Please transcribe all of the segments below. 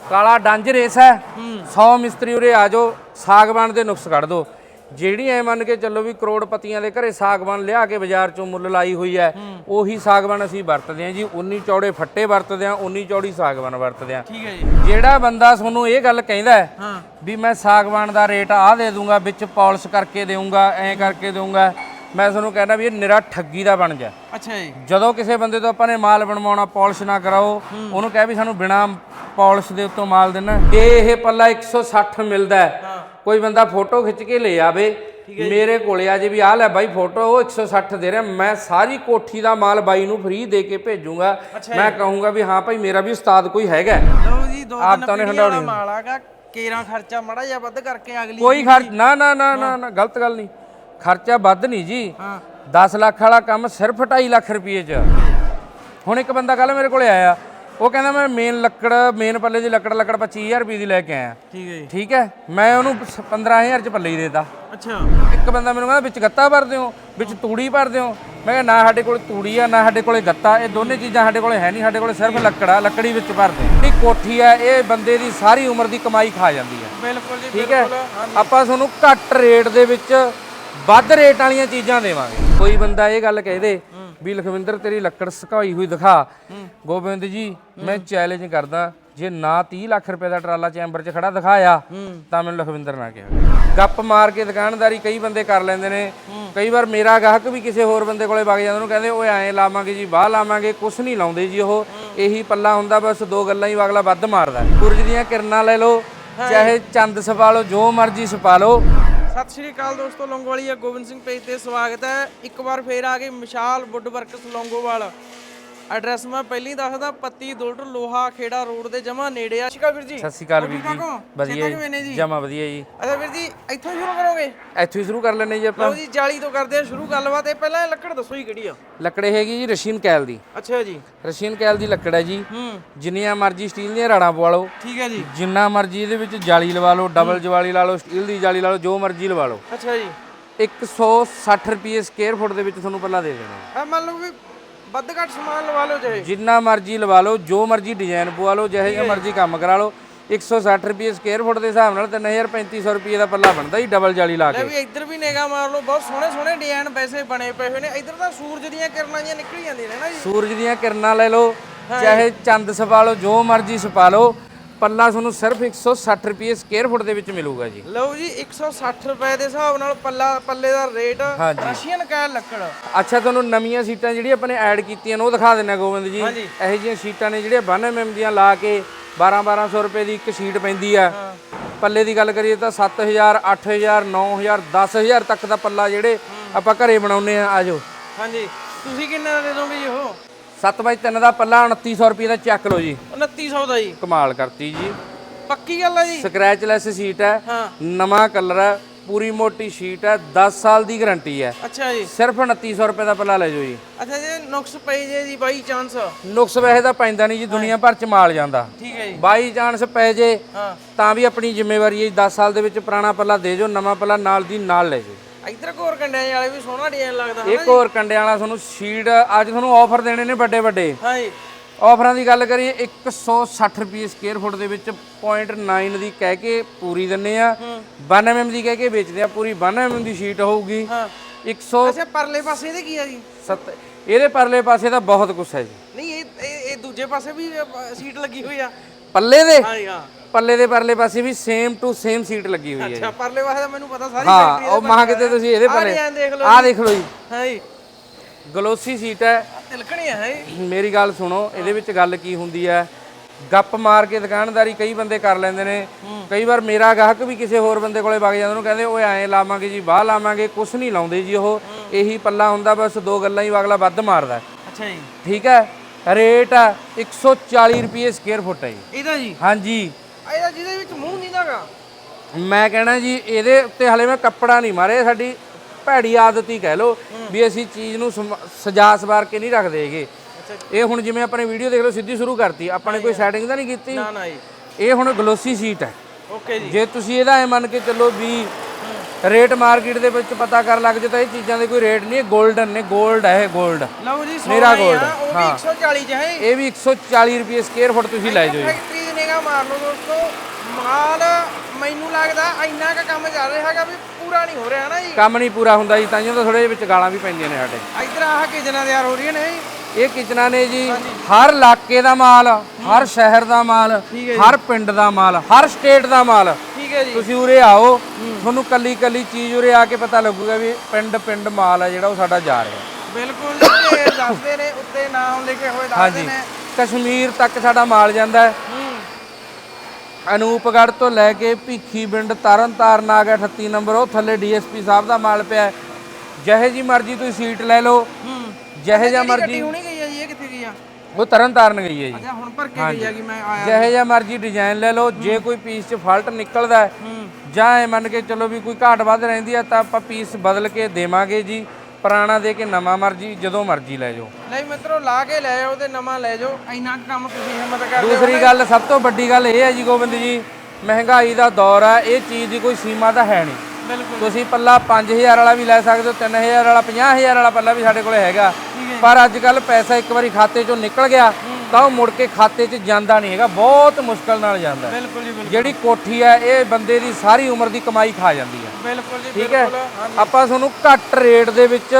ਕਾਲਾ ਡੰਜ ਰੇਸ ਹੈ। 100 ਮਿਸਤਰੀ ਉਰੇ ਆ ਜਾਓ ਸਾਗਵਾਨ ਦੇ ਨੁਕਸ ਕੱਢ ਦੋ ਜਿਹੜੀ ਐ ਮੰਨ ਕੇ ਚੱਲੋ ਵੀ ਕਰੋੜਪਤੀਆਂ ਦੇ ਘਰੇ ਸਾਗਵਾਨ ਲਿਆ ਕੇ ਬਾਜ਼ਾਰ ਚੋਂ ਮੁੱਲ ਲਾਈ ਹੋਈ ਹੈ ਉਹੀ ਸਾਗਵਾਨ ਅਸੀਂ ਵਰਤਦੇ ਹਾਂ ਜੀ। 19 ਚੌੜੇ ਫੱਟੇ ਵਰਤਦੇ ਹਾਂ 19 ਚੌੜੀ ਸਾਗਵਾਨ ਵਰਤਦੇ ਹਾਂ। ਠੀਕ ਹੈ ਜੀ। ਜਿਹੜਾ ਬੰਦਾ ਤੁਹਾਨੂੰ ਇਹ ਗੱਲ ਕਹਿੰਦਾ ਹੈ ਹਾਂ। ਵੀ ਮੈਂ ਸਾਗਵਾਨ ਦਾ ਰੇਟ ਆਹ ਦੇ ਦੂੰਗਾ ਵਿੱਚ ਪਾਲਿਸ਼ ਕਰਕੇ ਦੇਊਂਗਾ ਐਂ ਕਰਕੇ ਦੇਊਂਗਾ ਮੈਂ ਤੁਹਾਨੂੰ ਕਹਿੰਦਾ ਵੀ ਇਹ ਨਿਰਾ ਠੱਗੀ ਦਾ ਬਣ ਜਾ। ਅੱਛਾ ਜੀ। ਜਦੋਂ ਕਿਸੇ ਬੰਦੇ ਤੋਂ ਆਪਾਂ ਨੇ ਮਾਲ ਬਣਵਾਉਣਾ ਪਾਲਿਸ਼ ਨਾ ਕਰਾਓ ਉਹਨੂੰ ਕਹਿ ਵੀ ਸਾਨੂੰ ਬਿਨਾ ਪਾਲਿਸ਼ ਦੇ ਉੱਤੋਂ ਮਾਲ ਦੇਣਾ ਜੇ ਇਹ ਪੱਲਾ 160 ਮਿਲਦਾ ਹੈ, ਕੋਈ ਬੰਦਾ ਫੋਟੋ ਖਿੱਚ ਕੇ ਲੈ ਆਵੇ। ਮੇਰੇ ਕੋਲੇ ਆ ਜੇ ਵੀ ਆਹ ਲੈ ਬਾਈ ਫੋਟੋ ਉਹ 160 ਦੇ ਰਿਹਾ। ਮੈਂ ਸਾਰੀ ਕੋਠੀ ਦਾ ਮਾਲ ਬਾਈ ਨੂੰ ਫ੍ਰੀ ਦੇ ਕੇ ਭੇਜੂੰਗਾ। ਮੈਂ ਕਹੂੰਗਾ ਵੀ ਹਾਂ ਭਾਈ ਮੇਰਾ ਵੀ ਉਸਤਾਦ ਕੋਈ ਹੈਗਾ। ਲਓ ਜੀ ਦੋ ਤਿੰਨ ਦਾ। ਮਾਲ ਆਗਾ। ਕੇਰਾਂ ਖਰਚਾ ਮੜਾ ਜਿਹਾ ਵੱਧ ਕਰਕੇ ਅਗਲੀ ਕੋਈ ਖਰਚ ਨਾ ਨਾ ਨਾ ਨਾ ਨਾ ਗਲਤ ਗੱਲ ਨਹੀਂ। ਖਰਚਾ ਵੱਧ ਨਹੀਂ ਜੀ। ਹਾਂ। 10 ਲੱਖ ਵਾਲਾ ਕੰਮ ਸਿਰਫ 2.5 ਲੱਖ ਰੁਪਏ ਚ। ਹੁਣ ਇੱਕ ਬੰਦਾ ਕੱਲ ਮੇਰੇ ਕੋਲੇ ਆਇਆ। ਉਹ ਕਹਿੰਦਾ ਮੈਂ ਮੇਨ ਲੱਕੜ ਮੇਨ ਪੱਲੇ ਦੀ ਲੱਕੜ ਲੱਕੜ 25000 ਰੁਪਏ ਦੀ ਲੈ ਕੇ ਆਇਆ। ਠੀਕ ਹੈ ਜੀ। ਠੀਕ ਹੈ? ਮੈਂ ਉਹਨੂੰ 15000 ਚ ਪੱਲੇ ਹੀ ਦੇਤਾ। ਅੱਛਾ। ਇੱਕ ਬੰਦਾ ਮੈਨੂੰ ਕਹਿੰਦਾ ਵਿੱਚ ਗੱਤਾ ਭਰ ਦਿਓ ਵਿੱਚ ਤੂੜੀ ਭਰ ਦਿਓ। ਮੈਂ ਕਿਹਾ ਨਾ ਸਾਡੇ ਕੋਲ ਤੂੜੀ ਆ ਨਾ ਸਾਡੇ ਕੋਲੇ ਗੱਤਾ ਇਹ ਦੋਨੇ ਚੀਜ਼ਾਂ ਸਾਡੇ ਕੋਲੇ ਹੈ ਨਹੀਂ ਸਾਡੇ ਕੋਲੇ ਸਿਰਫ ਲੱਕੜ ਆ ਲੱਕੜੀ ਵਿੱਚ ਭਰ ਦੇ ਜਿਹੜੀ ਕੋਠੀ ਆ ਇਹ ਬੰਦੇ ਦੀ ਸਾਰੀ ਉਮਰ ਦੀ ਕਮਾਈ ਖਾ ਜਾਂਦੀ ਹੈ ਬਿਲਕੁਲ ਜੀ ਠੀਕ ਹੈ? ਆਪਾਂ ਤੁਹਾਨੂੰ ਘੱਟ ਰੇਟ ਦੇ ਵਿੱਚ ਵੱਧ ਰੇਟ ਵਾਲੀਆਂ ਚੀਜ਼ਾਂ ਦੇਵਾਂਗੇ। ਕੋਈ ਬੰਦਾ ਇਹ ਗੱਲ ਕਹਿ ਦੇ ਵੀ ਲਖਵਿੰਦਰ ਤੇਰੀ ਲੱਕੜ ਸੁਕਾਈ ਹੋਈ ਦਿਖਾ। ਗੋਬਿੰਦ ਜੀ ਮੈਂ ਚੈਲੰਜ ਕਰਦਾ ਜੇ ਨਾ 30 ਲੱਖ ਰੁਪਏ ਦਾ ਟਰਾਲਾ ਚੈਂਬਰ 'ਚ ਖੜਾ ਦਿਖਾਇਆ ਤਾਂ ਮੈਨੂੰ ਲਖਵਿੰਦਰ ਨਾ ਕਿਹਾ। ਗੱਪ ਮਾਰ ਕੇ ਦੁਕਾਨਦਾਰੀ ਕਈ ਬੰਦੇ ਕਰ ਲੈਂਦੇ ਨੇ। ਕਈ ਵਾਰ ਮੇਰਾ ਗਾਹਕ ਵੀ ਕਿਸੇ ਹੋਰ ਬੰਦੇ ਕੋਲੇ ਵਗ ਜਾਂਦਾ ਉਹਨੂੰ ਕਹਿੰਦੇ ਓਏ ਐਂ ਲਾਵਾਂਗੇ ਜੀ ਬਾਹ ਲਾਵਾਂਗੇ। ਕੁਛ ਨਹੀਂ ਲਾਉਂਦੇ ਜੀ ਉਹ। ਇਹੀ ਪੱਲਾ ਹੁੰਦਾ ਬਸ ਦੋ ਗੱਲਾਂ ਹੀ ਅਗਲਾ ਵੱਧ ਮਾਰਦਾ। ਸੂਰਜ ਦੀਆਂ ਕਿਰਨਾਂ ਲੈ ਲਓ ਚਾਹੇ ਚੰਦ ਸਪਾ ਲਓ ਜੋ ਮਰਜ਼ੀ ਸਪਾ ਲਓ ਸਤਿ ਸ਼੍ਰੀ ਅਕਾਲ ਦੋਸਤੋ ਲੌਂਗੋਵਾਲੀਆ ਗੋਬਿੰਦ ਸਿੰਘ ਪੇਜ ਤੇ ਸਵਾਗਤ ਹੈ। ਇੱਕ ਵਾਰ ਫੇਰ ਆ ਗਏ Mishal wood works Longowal. Address ਮੈਂ ਪਹਿਲੀ ਦੱਸਦਾ ਪੱਤੀ ਦੁਲਟ ਲੋਹਾ ਖੇੜਾ ਰੋਡ ਦੇ ਜਮਾ ਨੇੜੇ ਆ। ਸ਼ਿਕਾ ਵੀਰ ਜੀ? ਸਤਿ ਸ਼੍ਰੀ ਅਕਾਲ ਵੀਰ ਜੀ? ਵਧੀਆ ਜੀ ਜਮਾ ਵਧੀਆ ਜੀ। ਅੱਛਾ ਵੀਰ ਜੀ ਇੱਥੋਂ ਸ਼ੁਰੂ ਕਰੋਗੇ? ਇੱਥੋਂ ਹੀ ਸ਼ੁਰੂ ਕਰ ਲੈਣੇ ਜੀ ਆਪਾਂ। ਲਓ ਜੀ 40 ਤੋਂ ਕਰਦੇ ਆ ਸ਼ੁਰੂ ਗੱਲਬਾਤ। ਇਹ ਪਹਿਲਾਂ ਲੱਕੜ ਦੱਸੋ ਜੀ ਕਿਹੜੀ ਆ? ਲੱਕੜੇ ਹੈਗੀ ਜੀ ਰਸ਼ੀਨ ਕੈਲ ਦੀ। ਅੱਛਾ ਜੀ। ਰਸ਼ੀਨ ਕੈਲ ਦੀ ਲੱਕੜ ਹੈ ਜੀ। ਹੂੰ। ਜਿੰਨੀਆਂ ਮਰਜ਼ੀ ਸਟੀਲ ਦੀਆਂ ਰਾੜਾਂ ਪਵਾ ਲਓ। ਠੀਕ ਹੈ ਜੀ। ਜਿੰਨਾ ਮਰਜ਼ੀ ਇਹਦੇ ਵਿੱਚ ਜਾਲੀ ਲਵਾ ਲਓ ਡਬਲ ਜਵਾਲੀ ਲਾ ਲਓ ਸਟੀਲ ਦੀ ਜਾਲੀ ਲਾ ਲਓ ਜੋ ਮਰਜ਼ੀ ਲਵਾ ਲਓ। ਅੱਛਾ ਜੀ। 160 ਰੁਪਏ ਸਕੁਅਰ ਫੁੱਟ ਦੇ ਵਿੱਚ ਤੁਹਾਨੂੰ ਪੱਲਾ ਦੇ ਦੇਣਾ। ਆ ਮੰਨ ਲਓ ਵੀ ਵੱਧ ਘੱਟ ਸਮਾਨ ਲਵਾ ਲਓ ਚਾਹੇ। ਜਿੰਨਾ ਮਰਜ਼ੀ ਲਵਾ ਲਓ ਜੋ ਮਰਜ਼ੀ ਡਿਜ਼ਾਈਨ ਪਵਾ ਲਓ ਜਿਹੇ ਜਿਹਾ ਮਰਜ਼ੀ ਕੰਮ ਕਰਾ ਲਓ। 160 ਰੁਪਏ ਸਕੁਅਰ ਫੁੱਟ ਦੇ ਹਿਸਾਬ ਨਾਲ 3500 ਰੁਪਏ ਦਾ ਪੱਲਾ ਬਣਦਾ ਜੀ ਡਬਲ ਜਾਲੀ ਲਾ ਲੈ ਕੇ। ਵੀ ਇੱਧਰ ਵੀ ਨਿਗਾਹ ਮਾਰ ਲਓ ਬਹੁਤ ਸੋਹਣੇ ਸੋਹਣੇ ਡਿਜ਼ਾਈਨ ਵੈਸੇ ਬਣੇ ਪਏ ਹੋਏ ਨੇ। ਇੱਧਰ ਤਾਂ ਸੂਰਜ ਦੀਆਂ ਕਿਰਨਾਂ ਜਿਹੀਆਂ ਨਿਕਲ ਜਾਂਦੀਆਂ ਨੇ ਨਾ ਜੀ। ਸੂਰਜ ਦੀਆਂ ਕਿਰਨਾਂ ਲੈ ਲਓ ਚਾਹੇ ਚੰਦ ਸਪਾ ਲਓ ਜੋ ਮਰਜ਼ੀ ਸਪਾ ਲਓ। ਪੱਲਾ ਤੁਹਾਨੂੰ ਸਿਰਫ 160 ਰੁਪਏ ਸਕੁਅਰ ਫੁੱਟ ਦੇ ਵਿੱਚ ਮਿਲੂਗਾ ਜੀ। ਲਓ ਜੀ 160 ਰੁਪਏ ਦੇ ਹਿਸਾਬ ਨਾਲ ਪੱਲਾ ਪੱਲੇ ਦਾ ਰੇਟ ਹਾਂਜੀ। ਰਸ਼ੀਅਨ ਕੈਲ ਲੱਕੜ। ਅੱਛਾ ਤੁਹਾਨੂੰ ਨਵੀਆਂ ਸੀਟਾਂ ਜਿਹੜੀਆਂ ਆਪਾਂ ਨੇ ਐਡ ਕੀਤੀਆਂ ਨੇ ਉਹ ਦਿਖਾ ਦਿੰਨਾ ਗੋਬਿੰਦ ਜੀ। ਹਾਂਜੀ। ਇਹੋ ਜਿਹੀਆਂ ਸੀਟਾਂ ਨੇ ਜਿਹੜੀਆਂ 92 mm ਦੀਆਂ ਲਾ ਕੇ 12 1200 ਰੁਪਏ ਦੀ ਇੱਕ ਸੀਟ ਪੈਂਦੀ ਆ। ਪੱਲੇ ਦੀ ਗੱਲ ਕਰੀਏ ਤਾਂ 7000 8000 9000 10000 ਤੱਕ ਦਾ ਪੱਲਾ ਜਿਹੜੇ ਆਪਾਂ ਘਰੇ ਬਣਾਉਨੇ ਆ ਆਜੋ ਹਾਂਜੀ। ਤੁਸੀਂ ਕਿੰਨੇ ਦੇ ਦੋਗੇ ਜੀ ਉਹ? 7 ਬਾਈ 3 ਦਾ ਪੱਲਾ 2900 ਰੁਪਏ ਦਾ ਚੱਕ ਲਓ ਜੀ। 2900 ਦਾ ਜੀ। ਕਮਾਲ ਕਰਤੀ ਜੀ। ਪੱਕੀ ਗੱਲ ਆ ਜੀ। ਸਕ੍ਰੈਚਲੈਸ ਸੀਟ ਹੈ। ਹਾਂ। ਨਵਾਂ ਕਲਰ ਹੈ। ਪੂਰੀ ਮੋਟੀ ਸ਼ੀਟ ਹੈ। 10 ਸਾਲ ਦੀ ਗਾਰੰਟੀ ਹੈ। ਅੱਛਾ ਜੀ। ਸਿਰਫ 2900 ਰੁਪਏ ਦਾ ਪੱਲਾ ਲੈ ਜਾਓ ਜੀ। ਅੱਛਾ ਜੀ ਨੁਕਸ ਪਈ ਜੇ ਜੀ ਬਾਈ ਚਾਂਸ ਨੁਕਸ ਵੈਸੇ ਤਾਂ ਪੈਂਦਾ ਨਹੀਂ ਜੀ ਦੁਨੀਆ ਭਰ ਚ ਮਾਲ ਜਾਂਦਾ। ਠੀਕ ਹੈ ਜੀ। ਬਾਈ ਚਾਂਸ ਪੈ ਜੇ ਹਾਂ। ਤਾਂ ਵੀ ਆਪਣੀ ਜ਼ਿੰਮੇਵਾਰੀ ਹੈ ਜੀ, 10 ਸਾਲ ਦੇ ਵਿੱਚ ਪੁਰਾਣਾ ਪੱਲਾ ਦੇ ਜੋ ਨਵਾਂ ਪੱਲਾ ਨਾਲ ਦੀ ਨਾਲ ਲੈ ਜਾਓ। ਇੱਧਰ ਕੋਰ ਕੰਡਿਆਂ ਵਾਲੇ ਵੀ ਸੋਹਣਾ ਡਿਜ਼ਾਈਨ ਲੱਗਦਾ ਇੱਕ ਹੋਰ ਕੰਡਿਆਂ ਵਾਲਾ ਤੁਹਾਨੂੰ ਸ਼ੀਟ ਅੱਜ ਤੁਹਾਨੂੰ ਆਫਰ ਦੇਣੇ ਨੇ ਵੱਡੇ ਵੱਡੇ। ਹਾਂ ਜੀ ਆਫਰਾਂ ਦੀ ਗੱਲ ਕਰੀਏ 160 ਰੁਪਏ ਸਕੁਅਰ ਫੁੱਟ ਦੇ ਵਿੱਚ 0.9 ਦੀ ਕਹਿ ਕੇ ਪੂਰੀ ਦਿੰਨੇ ਆ। 92 mm ਦੀ ਕਹਿ ਕੇ ਵੇਚਦੇ ਆ ਪੂਰੀ 92 mm ਦੀ ਸ਼ੀਟ ਹੋਊਗੀ। ਹਾਂ। 107 ਅੱਛਾ ਪਰਲੇ ਪਾਸੇ ਇਹਦੇ ਕੀ ਆ ਜੀ? ਇਹਦੇ ਪਰਲੇ ਪਾਸੇ ਤਾਂ ਬਹੁਤ ਕੁਛ ਹੈ ਜੀ। ਨਹੀਂ ਇਹ ਇਹ ਇਹ ਦੂਜੇ ਪਾਸੇ ਵੀ ਸੀਟ ਲੱਗੀ ਹੋਈ ਆ। ਪੱਲੇ ਦੇ? ਹਾਂ ਹਾਂ। ਪੱਲੇ ਦੇ ਪਰਲੇ ਪਾਸੇ ਵੀ ਸੇਮ ਟੂ ਸੇਮ ਸੀਟ ਲੱਗੀ ਹੋਈ ਹੈ ਅੱਛਾ ਪਰਲੇ ਪਾਸੇ ਦਾ ਮੈਨੂੰ ਪਤਾ ਸਾਰੀ ਹਾਂ ਉਹ ਮਹਾਂ ਕਿਤੇ ਤੁਸੀਂ ਇਹਦੇ ਪੱਲੇ ਆਹ ਦੇਖ ਲਓ ਜੀ। ਹਾਂ ਜੀ। ਗਲੋਸੀ ਸੀਟ ਹੈ। ਤਿਲਕਣੀ ਆ ਹੈ ਮੇਰੀ ਗੱਲ ਸੁਣੋ ਇਹਦੇ ਵਿੱਚ ਗੱਲ ਕੀ ਹੁੰਦੀ ਹੈ? ਗੱਪ ਮਾਰ ਕੇ ਦੁਕਾਨਦਾਰੀ ਕਈ ਬੰਦੇ ਕਰ ਲੈਂਦੇ ਨੇ। ਕਈ ਵਾਰ ਮੇਰਾ ਗਾਹਕ ਵੀ ਕਿਸੇ ਹੋਰ ਬੰਦੇ ਕੋਲੇ ਵਗ ਜਾਂਦਾ ਉਹਨੂੰ ਕਹਿੰਦੇ ਓਏ ਐਂ ਲਾਵਾਂਗੇ ਜੀ ਬਾਹ ਲਾਵਾਂਗੇ। ਕੁਛ ਨਹੀਂ ਲਾਉਂਦੇ ਜੀ ਉਹ। ਇਹੀ ਪੱਲਾ ਹੁੰਦਾ ਬਸ ਦੋ ਗੱਲਾਂ ਹੀ ਅਗਲਾ ਵੱਧ ਮਾਰਦਾ। ਅੱਛਾ ਜੀ। ਠੀਕ ਹੈ? ਰੇਟ ਆ 140 ਰੁਪਏ ਸਕੁਅਰ ਫੁੱਟ ਹੈ ਜੀ। ਇਹਦਾ ਜੀ? ਹਾਂਜੀ। ਇਹਦਾ ਜਿਹਦੇ ਵਿੱਚ ਮੂੰਹ ਨਹੀਂ ਨਾਗਾ ਮੈਂ ਕਹਿਣਾ ਜੀ ਇਹਦੇ ਉੱਤੇ ਹਲੇ ਮੈਂ ਕੱਪੜਾ ਨਹੀਂ ਮਾਰੇ ਸਾਡੀ ਭੈੜੀ ਆਦਤ ਹੀ ਕਹਿ ਲੋ ਵੀ ਅਸੀਂ ਚੀਜ਼ ਨੂੰ ਸਜਾ ਸਵਾਰ ਕੇ ਨਹੀਂ ਰੱਖਦੇ ਇਹ ਹੁਣ ਜਿਵੇਂ ਆਪਣੇ ਵੀਡੀਓ ਦੇਖ ਲਓ ਸਿੱਧੀ ਸ਼ੁਰੂ ਕਰਤੀ। ਆਪਾਂ ਕੋਈ ਸੈਟਿੰਗ ਤਾਂ ਨਹੀਂ ਕੀਤੀ? ਨਾ ਨਾ ਜੀ। ਇਹ ਹੁਣ ਗਲੋਸੀ ਸ਼ੀਟ ਹੈ। ਓਕੇ ਜੀ। ਜੇ ਤੁਸੀਂ ਇਹਦਾ ਐ ਮੰਨ ਕੇ ਚੱਲੋ ਵੀ ਰੇਟ ਮਾਰਕੀਟ ਦੇ ਵਿੱਚ ਪਤਾ ਕਰਨ ਲੱਗ ਜੇ ਤਾਂ ਇਹ ਚੀਜ਼ਾਂ ਦੇ ਕੋਈ ਰੇਟ ਨਹੀਂ ਇਹ 골ਡਨ ਨੇ 골ਡ ਹੈ 골ਡ ਲਓ ਜੀ ਸੋਨਾ ਮੇਰਾ ਉਹ ਵੀ 140 ਚ ਇਹ ਵੀ 140 ਰੁਪਏ ਸਕੁਅਰ ਫੁੱਟ ਤੁਸੀਂ ਲੈ ਜਾਓ ਜੀ। ਦੀ ਨਿਗਾ ਮਾਰ ਲਓ ਦੋਸਤੋ। ਮਾਲ ਮੈਨੂੰ ਲੱਗਦਾ ਇੰਨਾ ਕੁ ਕੰਮ ਚੱਲ ਰਿਹਾ ਹੈਗਾ ਵੀ ਪੂਰਾ ਨਹੀਂ ਹੋ ਰਿਹਾ ਨਾ ਜੀ? ਕੰਮ ਨਹੀਂ ਪੂਰਾ ਹੁੰਦਾ ਜੀ ਤਾਂਹੀਓ ਤਾਂ ਥੋੜੇ ਵਿੱਚ ਗਾਲਾਂ ਵੀ ਪੈਂਦੀਆਂ ਨੇ ਸਾਡੇ। ਇਧਰ ਆਹ ਕਿਚਨਾਂ ਤਿਆਰ ਹੋ ਰਹੀਆਂ ਨੇ ਜੀ। ਇਹ ਕਿਚਨਾਂ ਨੇ ਜੀ ਹਰ ਇਲਾਕੇ ਦਾ ਮਾਲ ਹਰ ਸ਼ਹਿਰ ਦਾ ਮਾਲ ਹਰ ਪਿੰਡ ਦਾ ਮਾਲ ਹਰ ਸਟੇਟ ਦਾ ਮਾਲ। ਠੀਕ ਹੈ ਜੀ। ਤੁਸੀਂ ਉਰੇ ਆਓ ਤੁਹਾਨੂੰ ਕੱਲੀ ਕੱਲੀ ਚੀਜ਼ ਉਰੇ ਆ ਕੇ ਪਤਾ ਲੱਗੂਗਾ ਵੀ ਪਿੰਡ ਪਿੰਡ ਮਾਲ ਆ ਜਿਹੜਾ ਉਹ ਸਾਡਾ ਜਾ ਰਿਹਾ। ਬਿਲਕੁਲ ਜੀ ਇਹ ਦੱਸਦੇ ਨੇ ਉੱਤੇ ਨਾਮ ਲਿਖੇ ਹੋਏ ਦੱਸਦੇ ਹਾਂਜੀ। ਨੇ। ਕਸ਼ਮੀਰ ਤੱਕ ਸਾਡਾ ਮਾਲ ਜਾਂਦਾ ਹੈ। ਹੂੰ ਅਨੂਪਗੜ੍ਹ ਤੋਂ ਲੈ ਕੇ ਭੀਖੀ ਬਿੰਡ ਤਰਨ ਤਾਰਨ ਆ ਗਿਆ 38 ਨੰਬਰ ਉਹ ਥੱਲੇ ਡੀਐਸਪੀ ਸਾਹਿਬ ਦਾ ਮਾਲ ਪਿਆ ਹੈ। ਜਿਹੇ ਜੀ ਮਰਜ਼ੀ ਤੁਸੀਂ ਸੀਟ ਲੈ ਲਓ। ਹੂੰ। ਜਿਹੇ ਗੱਡੀ ਮਰਜ਼ੀ ਹੁਣੀ ਗਈ ਆ ਜੀ? ਇਹ ਕਿੱਥੇ ਗਈ ਆ? ਉਹ ਤਰਨ ਤਾਰਨ ਗਈ ਹੈ ਜੀ। ਅੱਛਾ ਹੁਣ ਭਰ ਕੇ ਗਈ ਕਿ ਮੈਂ ਆਇਆ ਜਿਹੇ ਜਿਹਾ ਮਰਜ਼ੀ ਡਿਜ਼ਾਈਨ ਲੈ ਲਓ। ਜੇ ਕੋਈ ਪੀਸ 'ਚ ਫਾਲਟ ਨਿਕਲਦਾ ਹੈ, ਹੂੰ। ਜਾਂ ਇਹ ਮੰਨ ਕੇ ਚੱਲੋ ਵੀ ਕੋਈ ਘਾਟ ਵੱਧ ਰਹਿੰਦੀ ਆ ਤਾਂ ਆਪਾਂ ਪੀਸ ਬਦਲ ਕੇ ਦੇਵਾਂਗੇ ਜੀ। ਪੁਰਾਣਾ ਦੇ ਕੇ ਨਵਾਂ ਮਰਜ਼ੀ ਜਦੋਂ ਮਰਜ਼ੀ ਲੈ ਜਾਓ। ਨਹੀਂ ਮਿੱਤਰੋ ਲਾ ਕੇ ਲੈ ਆਓ ਤੇ ਨਵਾਂ ਲੈ ਜਾਓ। ਇੰਨਾ ਕੁ ਕੰਮ ਤੁਸੀਂ ਹਿੰਮਤ ਕਰਦੇ ਹੋ ਦੂਸਰੀ ਗੱਲ ਸਭ ਤੋਂ ਵੱਡੀ ਗੱਲ ਇਹ ਹੈ ਜੀ ਗੋਬਿੰਦ ਜੀ ਮਹਿੰਗਾਈ ਦਾ ਦੌਰ ਹੈ ਇਹ ਚੀਜ਼ ਦੀ ਕੋਈ ਸੀਮਾ ਤਾਂ ਹੈ ਨਹੀਂ। ਬਿਲਕੁਲ। ਤੁਸੀਂ ਪੱਲਾ 5000 ਵਾਲਾ ਵੀ ਲੈ ਸਕਦੇ ਹੋ 3000 ਵਾਲਾ 50000 ਵਾਲਾ ਪੱਲਾ ਵੀ ਸਾਡੇ ਕੋਲੇ ਹੈਗਾ। ਪਰ ਅੱਜ ਕੱਲ ਪੈਸਾ ਇੱਕ ਵਾਰੀ ਖਾਤੇ ਚੋਂ ਨਿਕਲ ਗਿਆ। ਤਾਂ ਉਹ ਮੁੜ ਕੇ ਖਾਤੇ 'ਚ ਜਾਂਦਾ ਨਹੀਂ ਹੈਗਾ ਬਹੁਤ ਮੁਸ਼ਕਲ ਨਾਲ ਜਾਂਦਾ ਹੈ। ਬਿਲਕੁਲ ਜੀ ਬਿਲਕੁਲ। ਜਿਹੜੀ ਕੋਠੀ ਹੈ ਇਹ ਬੰਦੇ ਦੀ ਸਾਰੀ ਉਮਰ ਦੀ ਕਮਾਈ ਖਾ ਜਾਂਦੀ ਹੈ। ਬਿਲਕੁਲ ਜੀ ਠੀਕ ਹੈ? ਬਿਲਕੁਲ ਹਾਂਜੀ। ਆਪਾਂ ਤੁਹਾਨੂੰ ਘੱਟ ਰੇਟ ਦੇ ਵਿੱਚ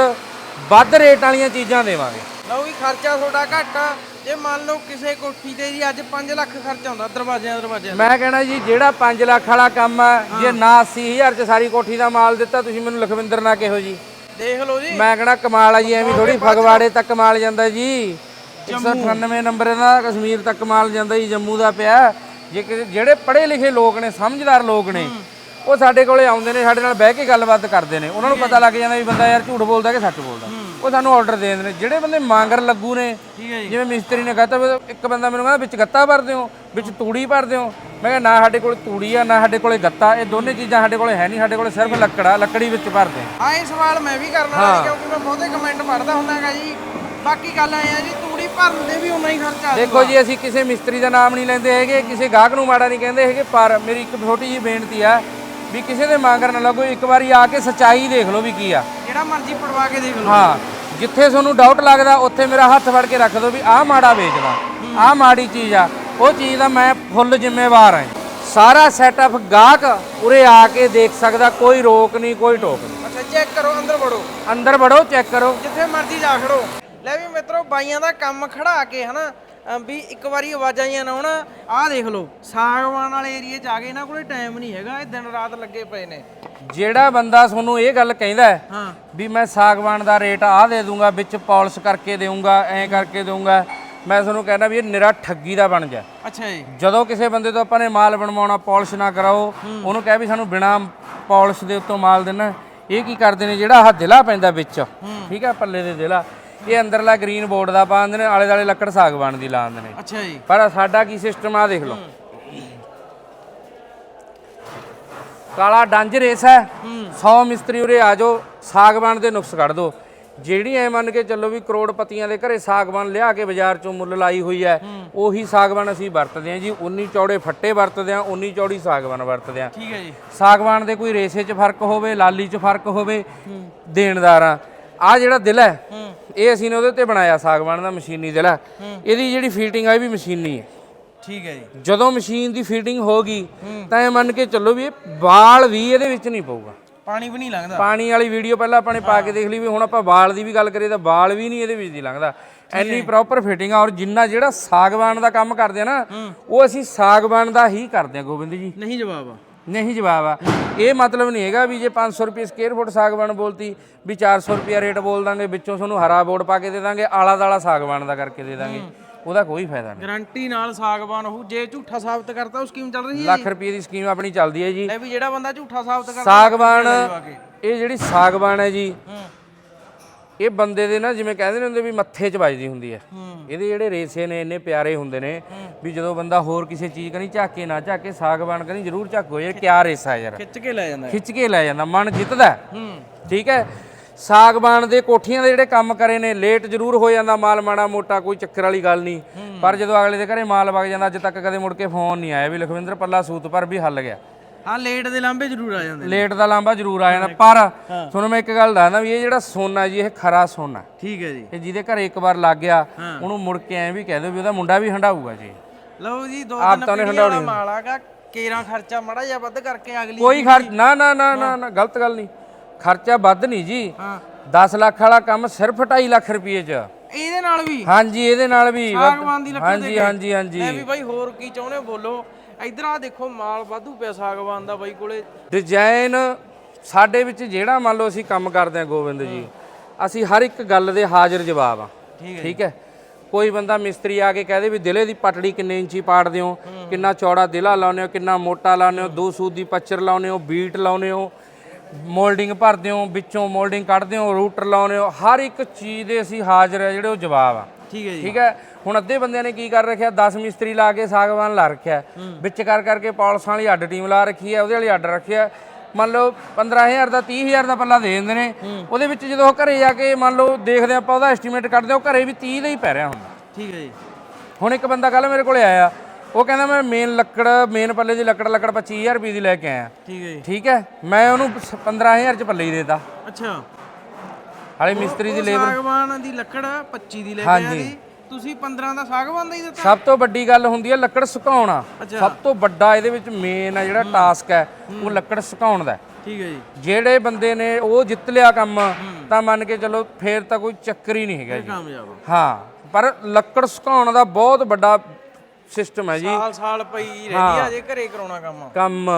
ਵੱਧ ਰੇਟ ਵਾਲੀਆਂ ਚੀਜ਼ਾਂ ਦੇਵਾਂਗੇ। ਲਓ ਵੀ ਖਰਚਾ ਤੁਹਾਡਾ ਘੱਟ ਆ। ਜੇ ਮੰਨ ਲਓ ਕਿਸੇ ਕੋਠੀ ਤੇ ਜੀ ਅੱਜ 5 ਲੱਖ ਖਰਚਾ ਹੁੰਦਾ ਦਰਵਾਜ਼ਿਆਂ ਦਰਵਾਜ਼ਿਆਂ ਮੈਂ ਕਹਿਣਾ ਜੀ ਜਿਹੜਾ 5 ਲੱਖ ਵਾਲਾ ਕੰਮ ਹੈ ਜੇ ਨਾ 80000 ਚ ਸਾਰੀ ਕੋਠੀ ਦਾ ਮਾਲ ਦਿੱਤਾ ਤੁਸੀਂ ਮੈਨੂੰ ਲਖਵਿੰਦਰ ਨਾ ਕਿਹੋ ਜੀ? ਦੇਖ ਲਓ ਜੀ। ਮੈਂ ਕਹਿਣਾ ਕਮਾਲ ਆ ਜੀ ਐਵੇਂ ਥੋੜੀ ਫਗਵਾੜੇ ਤੱਕ ਮਾਲ ਜਾਂਦਾ ਜੀ। 198 ਨੰਬਰ ਦਾ ਕਸ਼ਮੀਰ ਤੱਕ ਮਾਲ ਜਾਂਦਾ ਜੀ ਜੰਮੂ ਦਾ ਪਿਆ। ਜੇ ਜਿਹੜੇ ਪੜ੍ਹੇ ਲਿਖੇ ਲੋਕ ਨੇ ਸਮਝਦਾਰ ਲੋਕ ਨੇ ਉਹ ਸਾਡੇ ਕੋਲੇ ਆਉਂਦੇ ਨੇ ਸਾਡੇ ਨਾਲ ਬਹਿ ਕੇ ਗੱਲਬਾਤ ਕਰਦੇ ਨੇ। ਉਹਨਾਂ ਨੂੰ ਪਤਾ ਲੱਗ ਜਾਂਦਾ ਵੀ ਬੰਦਾ ਯਾਰ ਝੂਠ ਬੋਲਦਾ ਕਿ ਸੱਚ ਬੋਲਦਾ। ਉਹ ਸਾਨੂੰ ਆਰਡਰ ਦੇ ਦਿੰਦੇ ਨੇ। ਜਿਹੜੇ ਬੰਦੇ ਮੰਗਰ ਲੱਗੂ ਨੇ ਜਿਵੇਂ ਮਿਸਤਰੀ ਨੇ ਕਹਤਾ ਇੱਕ ਬੰਦਾ ਮੈਨੂੰ ਕਹਿੰਦਾ ਵਿੱਚ ਗੱਤਾ ਭਰਦੇ ਹੋ ਵਿੱਚ ਤੂੜੀ ਭਰਦੇ ਹੋ ਮੈਂ ਕਿਹਾ ਨਾ ਸਾਡੇ ਕੋਲ ਤੂੜੀ ਆ ਨਾ ਸਾਡੇ ਕੋਲੇ ਗੱਤਾ। ਇਹ ਦੋਨੇ ਚੀਜ਼ਾਂ ਸਾਡੇ ਕੋਲੇ ਹੈ ਨਹੀਂ ਸਾਡੇ ਕੋਲੇ ਸਿਰਫ ਲੱਕੜਾ ਲੱਕੜੀ ਵਿੱਚ ਭਰਦੇ ਆ। ਹਾਂ ਇਹ ਸਵਾਲ ਮੈਂ ਵੀ ਕਰਨ ਕਿਉਂਕਿ ਮੈਂ ਬਹੁਤੇ ਕਮੈਂਟ ਪੜ੍ਹਦਾ ਹੁੰਦਾ ਹੈਗਾ ਜੀ। ਬਾਕੀ ਗੱਲ ਐ ਆ ਜੀ ਭਰਨ ਦੇ ਵੀ ਉਨਾ ਹੀ ਖਰਚਾ ਆ ਦੇਖੋ ਜੀ ਅਸੀਂ ਕਿਸੇ ਮਿਸਤਰੀ ਦਾ ਨਾਮ ਨਹੀਂ ਲੈਂਦੇ ਹੈਗੇ ਕਿਸੇ ਗਾਹਕ ਨੂੰ ਮਾੜਾ ਨਹੀਂ ਕਹਿੰਦੇ ਹੈਗੇ ਪਰ ਮੇਰੀ ਇੱਕ ਛੋਟੀ ਜੀ ਬੇਨਤੀ ਆ ਵੀ ਕਿਸੇ ਦੇ ਮੰਗਰ ਨਾ ਲੱਗੋ ਇੱਕ ਵਾਰੀ ਆ ਕੇ ਸਚਾਈ ਦੇਖ ਲਓ ਵੀ ਕੀ ਆ। ਜਿਹੜਾ ਮਰਜ਼ੀ ਪੜਵਾ ਕੇ ਦੇਖ ਲਓ। ਹਾਂ ਜਿੱਥੇ ਤੁਹਾਨੂੰ ਡਾਊਟ ਲੱਗਦਾ ਉੱਥੇ ਮੇਰਾ ਹੱਥ ਫੜ ਕੇ ਰੱਖ ਦਿਓ ਵੀ ਆਹ ਮਾੜਾ ਵੇਚਦਾ ਆਹ ਮਾੜੀ ਚੀਜ਼ ਆ। ਉਹ ਚੀਜ਼ ਦਾ ਮੈਂ ਫੁੱਲ ਜ਼ਿੰਮੇਵਾਰ ਹਾਂ। ਸਾਰਾ ਸੈਟਅਪ ਗਾਹਕ ਉਰੇ ਆ ਕੇ ਦੇਖ ਸਕਦਾ ਕੋਈ ਰੋਕ ਨਹੀਂ ਕੋਈ ਟੋਕ ਨਹੀਂ। ਅੱਛਾ ਚੈੱਕ ਕਰੋ ਅੰਦਰ ਵੜੋ। ਅੰਦਰ ਵੜੋ ਚੈੱਕ ਕਰੋ। ਜਿੱਥੇ ਮਰਜ਼ੀ ਜਾ ਖੜੋ। ਲੈ ਵੀ ਮਿੱਤਰੋ ਬਾਈਆਂ ਦਾ ਕੰਮ ਖੜਾ ਕੇ ਹਨਾ ਵੀ ਇੱਕ ਵਾਰੀ ਆਵਾਜ਼ਾਂ ਆਈਆਂ ਨਾ ਹੁਣ ਆਹ ਦੇਖ ਲਓ ਸਾਗਵਾਨ ਵਾਲੇ ਏਰੀਏ ਚ ਆ ਗਏ ਇਹਨਾਂ ਕੋਲੇ ਟਾਈਮ ਨਹੀਂ ਹੈਗਾ ਇਹ ਦਿਨ ਰਾਤ ਲੱਗੇ ਪਏ ਨੇ। ਜਿਹੜਾ ਬੰਦਾ ਤੁਹਾਨੂੰ ਇਹ ਗੱਲ ਕਹਿੰਦਾ ਹਾਂ ਵੀ ਮੈਂ ਸਾਗਵਾਨ ਦਾ ਰੇਟ ਆਹ ਦੇ ਦੂੰਗਾ ਵਿੱਚ ਪਾਲਿਸ਼ ਕਰਕੇ ਦੇਊਂਗਾ ਐਂ ਕਰਕੇ ਦੇਊਂਗਾ ਮੈਂ ਤੁਹਾਨੂੰ ਕਹਿੰਦਾ ਵੀ ਇਹ ਨਿਰਾ ਠੱਗੀ ਦਾ ਬਣ ਜਾ ਅੱਛਾ ਜੀ। ਜਦੋਂ ਕਿਸੇ ਬੰਦੇ ਤੋਂ ਆਪਾਂ ਨੇ ਮਾਲ ਬਣਵਾਉਣਾ ਪਾਲਿਸ਼ ਨਾ ਕਰਾਓ ਉਹਨੂੰ ਕਹਿ ਵੀ ਸਾਨੂੰ ਬਿਨਾ ਪਾਲਿਸ਼ ਦੇ ਉੱਤੋਂ ਮਾਲ ਦੇਣਾ। ਇਹ ਕੀ ਕਰਦੇ ਨੇ ਜਿਹੜਾ ਆਹ ਦਿਲਾ ਪੈਂਦਾ ਵਿੱਚ ਠੀਕ ਹੈ ਪੱਲੇ ਦੇ ਦਿਲਾ ਇਹ ਅੰਦਰਲਾ ਗ੍ਰੀਨ ਬੋਰਡ ਦਾ ਪਾਉਂਦੇ ਨੇ ਆਲੇ ਦਾਲੇ ਲੱਕੜ ਸਾਗਵਾਨ ਦੀ ਲਾਉਂਦੇ ਨੇ। ਅੱਛਾ ਜੀ। ਪਰ ਸਾਡਾ ਕੀ ਸਿਸਟਮ ਆ ਦੇਖ ਲਓ। ਕਾਲਾ ਡੰਜ ਰੇਸ ਹੈ 100 ਮਿਸਤਰੀ ਉਰੇ ਆ ਜਾਓ ਸਾਗਵਾਨ ਦੇ ਨੁਕਸ ਕੱਢ ਦੋ। ਜਿਹੜੀ ਐ ਮੰਨ ਕੇ ਚੱਲੋ ਵੀ ਕਰੋੜਪਤੀਆਂ ਦੇ ਘਰੇ ਸਾਗਵਾਨ ਲਿਆ ਕੇ ਬਾਜ਼ਾਰ ਚੋਂ ਮੁੱਲ ਲਾਈ ਹੋਈ ਹੈ ਉਹੀ ਸਾਗਵਾਨ ਅਸੀਂ ਵਰਤਦੇ ਹਾਂ ਜੀ 19 ਚੌੜੇ ਫੱਟੇ ਵਰਤਦੇ ਹਾਂ 19 ਚੌੜੀ ਸਾਗਵਾਨ ਵਰਤਦੇ ਹਾਂ। ਠੀਕ ਹੈ ਜੀ। ਸਾਗਵਾਨ ਦੇ ਕੋਈ ਰੇਸੇ 'ਚ ਫ਼ਰਕ ਹੋਵੇ ਲਾਲੀ 'ਚ ਫ਼ਰਕ ਹੋਵੇ ਦੇਣਦਾਰਾਂ ਆ ਜਿਹੜਾ ਦਿਲ ਹੈ। ਇਹ ਅਸੀਂ ਨੇ ਉਹਦੇ ਤੇ ਬਣਾਇਆ ਸਾਗਵਾਨ ਦਾ ਮਸ਼ੀਨੀ ਹੈ। ਇਹਦੀ ਜਿਹੜੀ ਫੀਟਿੰਗ ਆ ਇਹ ਵੀ ਮਸ਼ੀਨੀ ਹੈ ਠੀਕ ਹੈ ਜੀ। ਜਦੋਂ ਮਸ਼ੀਨ ਦੀ ਫੀਟਿੰਗ ਹੋ ਗਈ ਤਾਂ ਇਹ ਮੰਨ ਕੇ ਚੱਲੋ ਵੀ ਇਹ ਵਾਲ ਵੀ ਇਹਦੇ ਵਿੱਚ ਨਹੀਂ ਪਊਗਾ। ਪਾਣੀ ਵੀ ਨਹੀਂ ਲੰਘਦਾ। ਪਾਣੀ ਵਾਲੀ ਵੀਡੀਓ ਪਹਿਲਾਂ ਆਪਾਂ ਨੇ ਪਾ ਕੇ ਦੇਖ ਲਈ ਵੀ ਹੁਣ ਆਪਾਂ ਵਾਲ ਦੀ ਵੀ ਗੱਲ ਕਰੀਏ ਤਾਂ ਵਾਲ ਵੀ ਨਹੀਂ ਇਹਦੇ ਵਿੱਚ ਦੀ ਲੰਘਦਾ। ਐਨੀ ਪ੍ਰੋਪਰ ਫਿਟਿੰਗ ਆ ਔਰ ਜਿੰਨਾ ਜਿਹੜਾ ਸਾਗਵਾਨ ਦਾ ਕੰਮ ਕਰਦੇ ਆ ਨਾ ਉਹ ਅਸੀਂ ਸਾਗਵਾਨ ਦਾ ਹੀ ਕਰਦੇ ਆ ਗੋਬਿੰਦ ਜੀ। ਨਹੀਂ ਜਵਾਬ ਆ। ਨਹੀਂ ਜਵਾਬ ਆ। ਇਹ ਮਤਲਬ ਨਹੀਂ ਹੈਗਾ ਵੀ ਜੇ 500 ਰੁਪਏ ਸਕੁਅਰ ਫੁੱਟ ਸਾਗਵਾਨ ਬੋਲਤੀ ਵੀ 400 ਰੁਪਏ ਰੇਟ ਬੋਲ ਦਾਂਗੇ ਵਿੱਚੋਂ ਤੁਹਾਨੂੰ ਹਰਾ ਬੋਰਡ ਪਾ ਕੇ ਦੇ ਦਾਂਗੇ ਆਲਾ ਦਾਲਾ ਸਾਗਵਾਨ ਦਾ ਕਰਕੇ ਦੇ ਦਾਂਗੇ। ਉਹਦਾ ਕੋਈ ਫਾਇਦਾ ਨਹੀਂ। ਗਾਰੰਟੀ ਨਾਲ ਸਾਗਵਾਨ ਉਹ ਜੇ ਝੂਠਾ ਸਾਬਤ ਕਰਤਾ ਉਹ ਸਕੀਮ ਚੱਲ ਰਹੀ ਹੈ ਲੱਖ ਰੁਪਏ ਦੀ ਸਕੀਮ ਆਪਣੀ ਚੱਲਦੀ ਹੈ ਜੀ। ਲੈ ਵੀ ਜਿਹੜਾ ਬੰਦਾ ਝੂਠਾ ਸਾਬਤ ਕਰਦਾ ਸਾਗਵਾਨ। ਇਹ ਜਿਹੜੀ ਸਾਗਵਾਨ ਹੈ ਜੀ ਇਹ ਬੰਦੇ ਦੇ ਨਾ ਜਿਵੇਂ ਕਹਿੰਦੇ ਨੇ ਹੁੰਦੇ ਵੀ ਮੱਥੇ 'ਚ ਵੱਜਦੀ ਹੁੰਦੀ ਹੈ। ਇਹਦੇ ਜਿਹੜੇ ਰੇਸੇ ਨੇ ਇੰਨੇ ਪਿਆਰੇ ਹੁੰਦੇ ਨੇ ਵੀ ਜਦੋਂ ਬੰਦਾ ਹੋਰ ਕਿਸੇ ਚੀਜ਼ ਕਨੀ ਝਾਕੇ ਨਾ ਝਾਕੇ ਸਾਗਵਾਨ ਕਨੀ ਜ਼ਰੂਰ ਝਾਕੋ ਯਾਰ ਕਿਆ ਰੇਸਾ ਯਾਰ। ਖਿੱਚ ਕੇ ਲੈ ਜਾਂਦਾ। ਖਿੱਚ ਕੇ ਲੈ ਜਾਂਦਾ ਮਨ ਜਿੱਤਦਾ। ਠੀਕ ਹੈ? ਸਾਗਬਾਨ ਦੇ ਕੋਠੀਆਂ ਦੇ ਜਿਹੜੇ ਕੰਮ ਕਰੇ ਨੇ ਲੇਟ ਜ਼ਰੂਰ ਹੋ ਜਾਂਦਾ ਮਾਲ ਮਾੜਾ ਮੋਟਾ ਕੋਈ ਚੱਕਰ ਵਾਲੀ ਗੱਲ ਨਹੀਂ। ਪਰ ਜਦੋਂ ਅਗਲੇ ਦੇ ਘਰੇ ਮਾਲ ਵਗ ਜਾਂਦਾ ਅੱਜ ਤੱਕ ਕਦੇ ਮੁੜ ਕੇ ਫੋਨ ਨਹੀਂ ਆਇਆ ਵੀ ਲਖਵਿੰਦਰ ਪੱਲਾ ਸੂਤ ਪਰ ਵੀ ਹੱਲ ਗਿਆ। ਹਾਂ ਲੇਟ ਦੇ ਲਾਂਬੇ ਜ਼ਰੂਰ ਆ ਜਾਂਦੇ ਨੇ। ਲੇਟ ਦਾ ਲਾਂਬਾ ਜ਼ਰੂਰ ਆ ਜਾਂਦਾ ਪਰ ਤੁਹਾਨੂੰ ਮੈਂ ਇੱਕ ਗੱਲ ਦੱਸਦਾ ਵੀ ਇਹ ਜਿਹੜਾ ਸੋਨਾ ਜੀ ਇਹ ਖਰਾ ਸੋਨਾ ਠੀਕ ਹੈ ਜੀ। ਇਹ ਜਿਹਦੇ ਘਰੇ ਇੱਕ ਵਾਰ ਲੱਗ ਗਿਆ ਉਹਨੂੰ ਮੁੜ ਕੇ ਐਂ ਵੀ ਕਹਿ ਦਿਓ ਵੀ ਉਹਦਾ ਮੁੰਡਾ ਵੀ ਹੰਡਾਊਗਾ ਜੀ। ਲਓ ਜੀ ਦੋ ਉਹਨੇ ਪੀੜ੍ਹੀਆਂ ਵਾਲਾ ਮਾਲ ਆਗਾ ਕੇਰਾਂ ਖਰਚਾ ਮੜਾ ਜਿਹਾ ਵੱਧ ਕਰਕੇ ਅਗਲੀ ਕੋਈ ਖਰਚ ਨਾ ਨਾ ਨਾ ਨਾ ਨਾ ਗਲਤ ਗੱਲ ਨਹੀਂ। ਖਰਚਾ ਵੱਧ ਨਹੀਂ ਜੀ। ਹਾਂ। 10 ਲੱਖ ਵਾਲਾ ਕੰਮ ਸਿਰਫ 2.5 ਲੱਖ ਰੁਪਏ ਚ। ਇਹਦੇ ਨਾਲ ਵੀ? ਹਾਂਜੀ ਇਹਦੇ ਨਾਲ ਵੀ ਹਾਂਜੀ। ਹਾਂਜੀ ਹਾਂਜੀ। ਲੈ ਵੀ ਬਾਈ ਹੋਰ ਕੀ ਚਾਹੁੰਦੇ ਬੋਲੋ। ਇਧਰ ਆ ਦੇਖੋ ਮਾਲ ਵਾਧੂ ਪਿਆ ਸਾਗਵਾਨ ਦਾ ਬਾਈ ਕੋਲੇ। ਡਿਜ਼ਾਈਨ ਸਾਡੇ ਵਿੱਚ ਜਿਹੜਾ ਮੰਨ ਲਓ ਅਸੀਂ ਕੰਮ ਕਰਦੇ ਹਾਂ ਗੋਬਿੰਦ ਜੀ ਅਸੀਂ ਹਰ ਇੱਕ ਗੱਲ ਦੇ ਹਾਜ਼ਰ ਜਵਾਬ ਆ ਠੀਕ ਹੈ ਠੀਕ ਹੈ? ਕੋਈ ਬੰਦਾ ਮਿਸਤਰੀ ਆ ਕੇ ਕਹਦੇ ਵੀ ਦਿਲੇ ਦੀ ਪਟੜੀ ਕਿੰਨੇ ਇੰਚੀ ਪਾੜਦੇ ਹੋ ਕਿੰਨਾ ਚੌੜਾ ਦਿਲਾ ਲਾਉਂਦੇ ਹੋ ਕਿੰਨਾ ਮੋਟਾ ਲਾਉਂਦੇ ਹੋ ਦੋ ਸੂਤ ਦੀ ਪੱਚਰ ਲਾਉਂਦੇ ਹੋ ਬੀਟ ਲਾਉਂਦੇ ਹੋ ਮੋਲਡਿੰਗ ਭਰਦੇ ਹੋ ਵਿੱਚੋਂ ਮੋਲਡਿੰਗ ਕੱਢਦੇ ਹੋ ਰੂਟਰ ਲਾਉਂਦੇ ਹੋ ਹਰ ਇੱਕ ਚੀਜ਼ ਦੇ ਅਸੀਂ ਹਾਜ਼ਰ ਆ ਜਿਹੜੇ ਉਹ ਜਵਾਬ ਆ। ਠੀਕ ਹੈ ਜੀ। ਠੀਕ ਹੈ। ਹੁਣ ਅੱਧੇ ਬੰਦਿਆਂ ਨੇ ਕੀ ਕਰ ਰੱਖਿਆ? 10 ਮਿਸਤਰੀ ਲਾ ਕੇ ਸਾਗਵਾਨ ਲਾ ਰੱਖਿਆ। ਵਿੱਚ ਕਰ ਕਰਕੇ ਪੌਲਸਾਂ ਵਾਲੀ ਅੱਡ ਟੀਮ ਲਾ ਰੱਖੀ ਹੈ ਉਹਦੇ ਵਾਲੀ ਅੱਡ ਰੱਖਿਆ। ਮੰਨ ਲਓ 15000 ਦਾ 30000 ਦਾ ਪੱਲਾ ਦੇ ਦਿੰਦੇ ਨੇ। ਉਹਦੇ ਵਿੱਚ ਜਦੋਂ ਉਹ ਘਰੇ ਜਾ ਕੇ ਮੰਨ ਲਓ ਦੇਖਦੇ ਆਪਾਂ ਉਹਦਾ ਐਸਟੀਮੇਟ ਕੱਢਦੇ ਉਹ ਘਰੇ ਵੀ 30 ਦਾ ਹੀ ਪੈ ਰਿਹਾ ਹੁੰਦਾ। ਠੀਕ ਹੈ ਜੀ। ਹੁਣ ਇੱਕ ਬੰਦਾ ਕੱਲ ਮੇਰੇ ਕੋਲੇ ਆਇਆ ਉਹ ਕਹਿੰਦਾ ਮੈਂ ਮੇਨ ਲੱਕੜ ਮੇਨ ਪੱਲੇ ਦੀ ਲੱਕੜ ਲੱਕੜ 25000 ਰੁਪਏ ਦੀ ਲੈ ਕੇ ਆਇਆ। ਠੀਕ ਹੈ ਜੀ। ਠੀਕ ਹੈ। ਮੈਂ ਉਹਨੂੰ 15000 ਚ ਪੱਲੇ ਹੀ ਦੇਤਾ। ਅੱਛਾ। ਹਾਲੇ ਮਿਸਤਰੀ ਦੀ ਲੇਬਰ ਸਾਗਵਾਨ ਦੀ ਲੱਕੜ 25 ਦੀ ਲੈ ਕੇ। ਜੀ ਤੁਸੀਂ 15 ਦਾ ਸਾਗਵਾਨ ਦਾ ਹੀ ਦਿੱਤਾ ਸਭ ਤੋਂ ਵੱਡੀ ਗੱਲ ਹੁੰਦੀ ਹੈ ਲੱਕੜ ਸੁਕਾਉਣਾ। ਸਭ ਤੋਂ ਵੱਡਾ ਇਹਦੇ ਵਿੱਚ ਮੇਨ ਆ ਜਿਹੜਾ ਟਾਸਕ ਹੈ ਉਹ ਲੱਕੜ ਸੁਕਾਉਣ ਦਾ। ਠੀਕ ਹੈ ਜੀ ਜਿਹੜੇ ਬੰਦੇ ਨੇ ਉਹ ਜਿੱਤ ਲਿਆ ਕੰਮ ਤਾਂ ਮੰਨ ਕੇ ਚੱਲੋ ਫੇਰ ਤਾਂ ਕੋਈ ਚੱਕਰ ਹੀ ਨਹੀਂ ਹੈਗਾ ਜੀ। ਹਾਂ ਪਰ ਲੱਕੜ ਸੁਕਾਉਣ ਦਾ ਬਹੁਤ ਵੱਡਾ ਸਿਸਟਮ ਹੈ ਜੀ। ਸਾਲ ਸਾਲ ਪਈ ਰਹਿੰਦੀ ਆ ਜੇ ਘਰੇ ਕਰਾਉਣਾ ਕੰਮ। ਕੰਮ।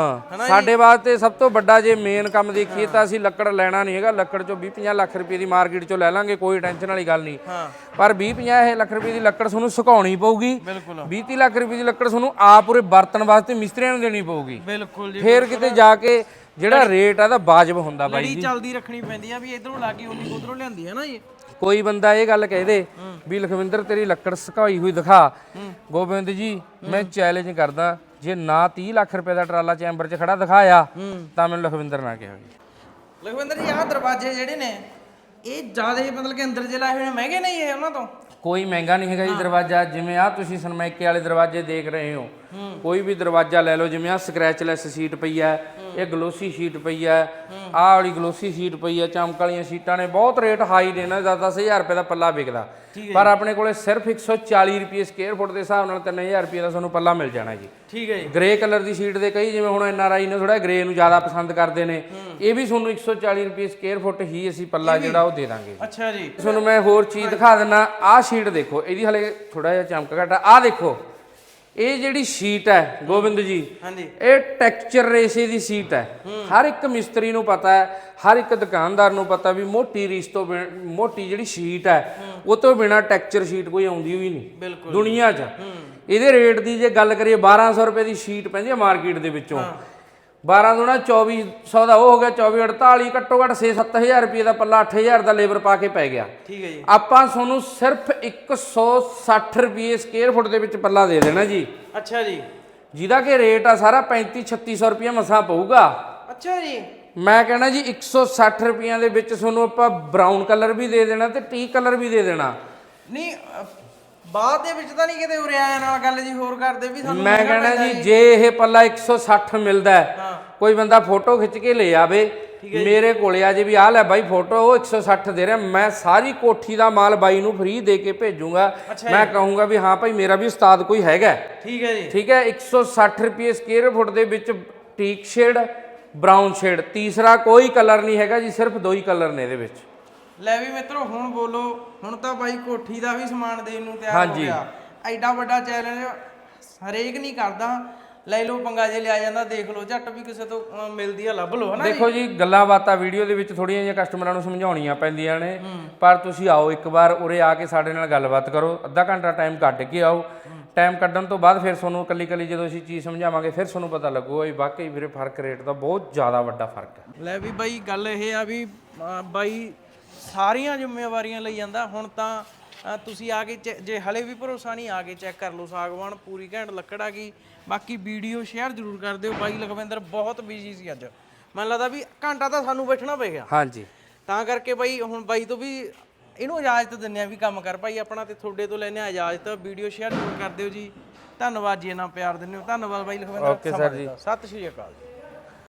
ਸਾਡੇ ਵਾਸਤੇ ਸਭ ਤੋਂ ਵੱਡਾ ਜੇ ਮੇਨ ਕੰਮ ਦੇਖੀਏ ਤਾਂ ਅਸੀਂ ਲੱਕੜ ਲੈਣਾ ਨਹੀਂ ਹੈਗਾ। ਲੱਕੜ ਚੋਂ 20 50 ਲੱਖ ਰੁਪਏ ਦੀ ਮਾਰਕੀਟ ਚੋਂ ਲੈ ਲਾਂਗੇ ਕੋਈ ਟੈਨਸ਼ਨ ਵਾਲੀ ਗੱਲ ਨਹੀਂ। ਪਰ 20 50 ਇਹ ਲੱਖ ਰੁਪਏ ਦੀ ਲੱਕੜ ਤੁਹਾਨੂੰ ਸੁਕਾਉਣੀ ਪਊਗੀ। ਬਿਲਕੁਲ। 20 30 ਲੱਖ ਰੁਪਏ ਦੀ ਲੱਕੜ ਤੁਹਾਨੂੰ ਆਪ ਉਰੇ ਵਰਤਣ ਵਾਸਤੇ ਮਿਸਤਰੀਆਂ ਨੂੰ ਦੇਣੀ ਪਊਗੀ। ਬਿਲਕੁਲ ਜੀ ਫੇਰ ਕਿਤੇ ਜਾ ਕੇ ਜਿਹੜਾ ਰੇਟ ਆ ਦਾ ਵਾਜਬ ਹੁੰਦਾ ਬਾਈ ਲੜੀ ਚੱਲਦੀ ਰੱਖਣੀ ਪੈਂਦੀ ਆ ਵੀ ਇਧਰੋਂ ਲੱਗੀ ਉਨੀ ਉਧਰੋਂ ਲਿਆਂਦੀ ਹੈ ਨਾ ਜੀ ਕੋਈ ਬੰਦਾ ਇਹ ਗੱਲ ਕਹਦੇ ਵੀ ਲਖਵਿੰਦਰ ਤੇਰੀ ਲੱਕੜ ਸੁਕਾਈ ਹੋਈ ਦਿਖਾ। ਗੋਬਿੰਦ ਜੀ ਮੈਂ ਚੈਲੰਜ ਕਰਦਾ ਜੇ ਨਾ 30 ਲੱਖ ਰੁਪਏ ਦਾ ਟਰਾਲਾ ਚੈਂਬਰ 'ਚ ਖੜਾ ਦਿਖਾਇਆ ਤਾਂ ਮੈਨੂੰ ਲਖਵਿੰਦਰ ਨਾ ਕਿਹਾ ਜੀ ਲਖਵਿੰਦਰ ਜੀ ਆਹ ਦਰਵਾਜ਼ੇ ਜਿਹੜੇ ਨੇ ਇਹ ਜ਼ਿਆਦਾ ਮਤਲਬ ਕਿ ਅੰਦਰ ਜੇ ਲਾਏ ਹੋਏ ਨੇ ਮਹਿੰਗੇ ਨਹੀਂ ਇਹ ਉਹਨਾਂ ਤੋਂ? ਕੋਈ ਮਹਿੰਗਾ ਨਹੀਂ ਹੈਗਾ ਜੀ ਦਰਵਾਜ਼ਾ ਜਿਵੇਂ ਆ ਤੁਸੀਂ ਸਨਮਾਈਕੇ ਵਾਲੇ ਦਰਵਾਜ਼ੇ ਦੇਖ ਰਹੇ ਹੋ। ਕੋਈ ਵੀ ਦਰਵਾਜ਼ਾ ਲੈ ਲਓ ਜਿਵੇਂ ਆ ਸਕ੍ਰੈਚਲੈਸ ਸ਼ੀਟ ਪਈ ਹੈ ਇਹ ਗਲੋਸੀ ਸ਼ੀਟ ਪਈ ਹੈ ਆਹ ਵਾਲੀ ਗਲੋਸੀ ਸ਼ੀਟ ਪਈ ਹੈ ਚਮਕ ਵਾਲੀਆਂ ਸ਼ੀਟਾਂ ਨੇ ਬਹੁਤ ਰੇਟ ਹਾਈ ਨੇ ਨਾ 10-10000 ਰੁਪਏ ਦਾ ਪੱਲਾ ਵਿਕਦਾ। ਪਰ ਆਪਣੇ ਕੋਲੇ ਸਿਰਫ 140 ਰੁਪਏ ਸਕੁਅਰ ਫੁੱਟ ਦੇ ਹਿਸਾਬ ਨਾਲ 3000 ਰੁਪਏ ਦਾ ਤੁਹਾਨੂੰ ਪੱਲਾ ਮਿਲ ਜਾਣਾ ਜੀ। ਠੀਕ ਹੈ ਜੀ। ਗ੍ਰੇ ਕਲਰ ਦੀ ਸ਼ੀਟ ਦੇ ਕਈ ਜਿਵੇਂ ਹੁਣ ਐਨਆਰਆਈ ਨੇ ਥੋੜਾ ਗ੍ਰੇ ਨੂੰ ਜ਼ਿਆਦਾ ਪਸੰਦ ਕਰਦੇ ਨੇ ਇਹ ਵੀ ਤੁਹਾਨੂੰ 140 ਰੁਪਏ ਸਕੁਅਰ ਫੁੱਟ ਹੀ ਅਸੀਂ ਪੱਲਾ ਜਿਹੜਾ ਉਹ ਦੇ ਦਾਂਗੇ ਅੱਛਾ ਜੀ। ਤੁਹਾਨੂੰ ਮੈਂ ਹੋਰ ਚੀਜ਼ ਦਿਖਾ ਦਿੰਨਾ ਆਹ ਸ਼ੀਟ ਦੇਖੋ ਇਹਦੀ ਹਲੇ ਥੋੜਾ ਜਿਹਾ ਚਮਕ ਘਟਾ ਆਹ ਦੇਖੋ। ਇਹ ਜਿਹੜੀ ਸ਼ੀਟ ਹੈ ਗੋਬਿੰਦ ਜੀ ਹਾਂਜੀ। ਇਹ ਟੈਕਸਚਰ ਰੇਸ਼ੇ ਦੀ ਸ਼ੀਟ ਹੈ। ਹਰ ਇੱਕ ਮਿਸਤਰੀ ਨੂੰ ਪਤਾ ਹੈ ਹਰ ਇੱਕ ਦੁਕਾਨਦਾਰ ਨੂੰ ਪਤਾ ਵੀ ਮੋਟੀ ਰੀਸ ਤੋਂ ਮੋਟੀ ਜਿਹੜੀ ਸ਼ੀਟ ਹੈ ਉਹ ਤੋਂ ਬਿਨਾ ਟੈਕਸਚਰ ਸ਼ੀਟ ਕੋਈ ਆਉਂਦੀ ਹੋਈ ਨਹੀਂ। ਦੁਨੀਆ 'ਚ। ਇਹਦੇ ਰੇਟ ਦੀ ਜੇ ਗੱਲ ਕਰੀਏ 1200 ਰੁਪਏ ਦੀ ਸ਼ੀਟ ਪੈਂਦੀ ਹੈ ਮਾਰਕੀਟ ਦੇ ਵਿੱਚੋਂ। 12 ਦੁਣਾ 2400 ਦਾ ਉਹ ਹੋ ਗਿਆ 24 48 ਘੱਟੋ ਘੱਟ 6-7000 ਰੁਪਏ ਦਾ ਪੱਲਾ 8000 ਦਾ ਲੇਬਰ ਪਾ ਕੇ ਪੈ ਗਿਆ। ਠੀਕ ਹੈ ਜੀ। ਆਪਾਂ ਤੁਹਾਨੂੰ ਸਿਰਫ 160 ਰੁਪਏ ਸਕੁਅਰ ਫੁੱਟ ਦੇ ਵਿੱਚ ਪੱਲਾ ਦੇ ਦੇਣਾ ਜੀ। ਅੱਛਾ ਜੀ। ਜਿਹਦਾ ਕਿ ਰੇਟ ਆ ਸਾਰਾ 35 3600 ਰੁਪਏ ਮਸਾਂ ਪਊਗਾ। ਅੱਛਾ ਜੀ। ਮੈਂ ਕਹਿਣਾ ਜੀ 160 ਰੁਪਈਆਂ ਦੇ ਵਿੱਚ ਤੁਹਾਨੂੰ ਆਪਾਂ ਬਰਾਊਨ ਕਲਰ ਵੀ ਦੇ ਦੇਣਾ ਤੇ ਟੀ ਕਲਰ ਵੀ ਦੇ ਦੇਣਾ। ਨਹੀਂ ਬਾਅਦ ਦੇ ਵਿੱਚ ਤਾਂ ਨਹੀਂ ਕਿਤੇ ਉਰੇ ਆਇਆ ਨਾਲ ਗੱਲ ਜੀ ਹੋਰ ਕਰਦੇ ਵੀ ਸਾਨੂੰ ਮੈਂ ਪੈਂਦਾ ਜੀ ਜੇ। ਇਹ ਪੱਲਾ 160 ਮਿਲਦਾ ਹੈ, ਕੋਈ ਬੰਦਾ ਫੋਟੋ ਖਿੱਚ ਕੇ ਲੈ ਆਵੇ। ਮੇਰੇ ਕੋਲੇ ਆ ਜੇ ਵੀ ਆ ਲੈ ਬਾਈ ਫੋਟੋ ਉਹ 160 ਦੇ ਰਿਹਾ। ਮੈਂ ਸਾਰੀ ਕੋਠੀ ਦਾ ਮਾਲ ਬਾਈ ਨੂੰ ਫ੍ਰੀ ਦੇ ਕੇ ਭੇਜੂਗਾ। ਮੈਂ ਕਹੂੰਗਾ ਵੀ ਹਾਂ ਭਾਈ ਮੇਰਾ ਵੀ ਉਸਤਾਦ ਕੋਈ ਹੈਗਾ। ਠੀਕ ਹੈ ਜੀ। ਠੀਕ ਹੈ 160 ਰੁਪਏ ਸਕੁਅਰ ਫੁੱਟ ਦੇ ਵਿੱਚ ਟੀਕ ਸ਼ੇਡ ਬਰਾਊਨ ਸ਼ੇਡ ਤੀਸਰਾ ਕੋਈ ਕਲਰ ਨਹੀਂ ਹੈਗਾ ਜੀ ਸਿਰਫ ਦੋ ਹੀ ਕਲਰ ਨੇ ਇਹਦੇ ਵਿੱਚ। ਲੈ ਵੀ ਮਿੱਤਰੋ ਹੁਣ ਬੋਲੋ ਹੁਣ ਤਾਂ ਬਾਈ ਕੋਠੀ ਦਾ ਵੀ ਸਮਾਨ ਦੇਣ ਨੂੰ ਤਿਆਰ ਹੋ। ਗਿਆ। ਐਡਾ ਵੱਡਾ ਚੈਲੰਜ ਹਰੇਕ ਨਹੀਂ ਕਰਦਾ। ਲੈ ਲਓ ਪੰਗਾ ਜੇ ਲਿਆ ਜਾਂਦਾ ਦੇਖ ਲਓ ਝੱਟ ਵੀ ਕਿਸੇ ਤੋਂ ਅਹ, ਮਿਲਦੀ ਆ ਲੱਭ ਲਓ ਹਨਾ ਦੇਖੋ ਜੀ ਗੱਲਾਂ ਬਾਤਾਂ ਵੀਡੀਓ ਦੇ ਵਿੱਚ ਥੋੜੀਆਂ ਜਿਹੀਆਂ ਕਸਟਮਰਾਂ ਨੂੰ ਸਮਝਾਉਣੀਆਂ ਪੈਂਦੀਆਂ ਨੇ ਪਰ ਤੁਸੀਂ ਆਓ ਇੱਕ ਵਾਰ ਉਰੇ ਆ ਕੇ ਸਾਡੇ ਨਾਲ ਗੱਲਬਾਤ ਕਰੋ ਅੱਧਾ ਘੰਟਾ ਟਾਈਮ ਕੱਢ ਕੇ ਆਓ। ਟਾਈਮ ਕੱਢਣ ਤੋਂ ਬਾਅਦ ਫਿਰ ਤੁਹਾਨੂੰ ਕੱਲੀ ਕੱਲੀ ਜਦੋਂ ਅਸੀਂ ਚੀਜ਼ ਸਮਝਾਵਾਂਗੇ ਫਿਰ ਤੁਹਾਨੂੰ ਪਤਾ ਲੱਗੂਗਾ ਵੀ ਵਾਕਈ ਵੀਰੇ ਫ਼ਰਕ ਰੇਟ ਦਾ ਬਹੁਤ ਜ਼ਿਆਦਾ ਵੱਡਾ ਫ਼ਰਕ ਹੈ। ਲੈ ਵੀ ਬਾਈ ਗੱਲ ਇਹ ਆ ਵੀ ਅਹ, ਬਾਈ ਸਾਰੀਆਂ ਜ਼ਿੰਮੇਵਾਰੀਆਂ ਲਈ ਜਾਂਦਾ ਹੁਣ ਤਾਂ ਤੁਸੀਂ ਆ ਕੇ ਚੈ- ਜੇ ਹਲੇ ਵੀ ਭਰੋਸਾ ਨਹੀਂ ਆ ਕੇ ਚੈੱਕ ਕਰ ਲਓ ਸਾਗਵਾਨ ਪੂਰੀ ਘੈਂਟ ਲੱਕੜ ਆ ਗਈ। ਬਾਕੀ ਵੀਡੀਓ ਸ਼ੇਅਰ ਜ਼ਰੂਰ ਕਰ ਦਿਓ। ਬਾਈ ਲਖਵਿੰਦਰ ਬਹੁਤ ਬਿਜ਼ੀ ਸੀ ਅੱਜ। ਮੈਨੂੰ ਲੱਗਦਾ ਵੀ ਘੰਟਾ ਤਾਂ ਸਾਨੂੰ ਬੈਠਣਾ ਪੈ ਗਿਆ। ਹਾਂਜੀ। ਤਾਂ ਕਰਕੇ ਬਾਈ ਹੁਣ ਬਾਈ ਤੋਂ ਵੀ ਇਹਨੂੰ ਇਜਾਜ਼ਤ ਦਿੰਨੇ ਆ ਵੀ ਕੰਮ ਕਰ। ਭਾਈ ਆਪਣਾ ਤੇ ਤੁਹਾਡੇ ਤੋਂ ਲੈਨੇ ਆ ਇਜਾਜ਼ਤ। ਵੀਡੀਓ ਸ਼ੇਅਰ ਜ਼ਰੂਰ ਕਰ ਦਿਓ ਜੀ। ਧੰਨਵਾਦ ਜੀ ਇਹਨਾਂ ਪਿਆਰ ਦਿੰਦੇ ਹੋ। ਧੰਨਵਾਦ ਬਾਈ ਲਖਵਿੰਦਰ। ਜੀ। ਦਿੱਤਾ। ਸਤਿ ਸ਼੍ਰੀ ਅਕਾਲ ਜੀ।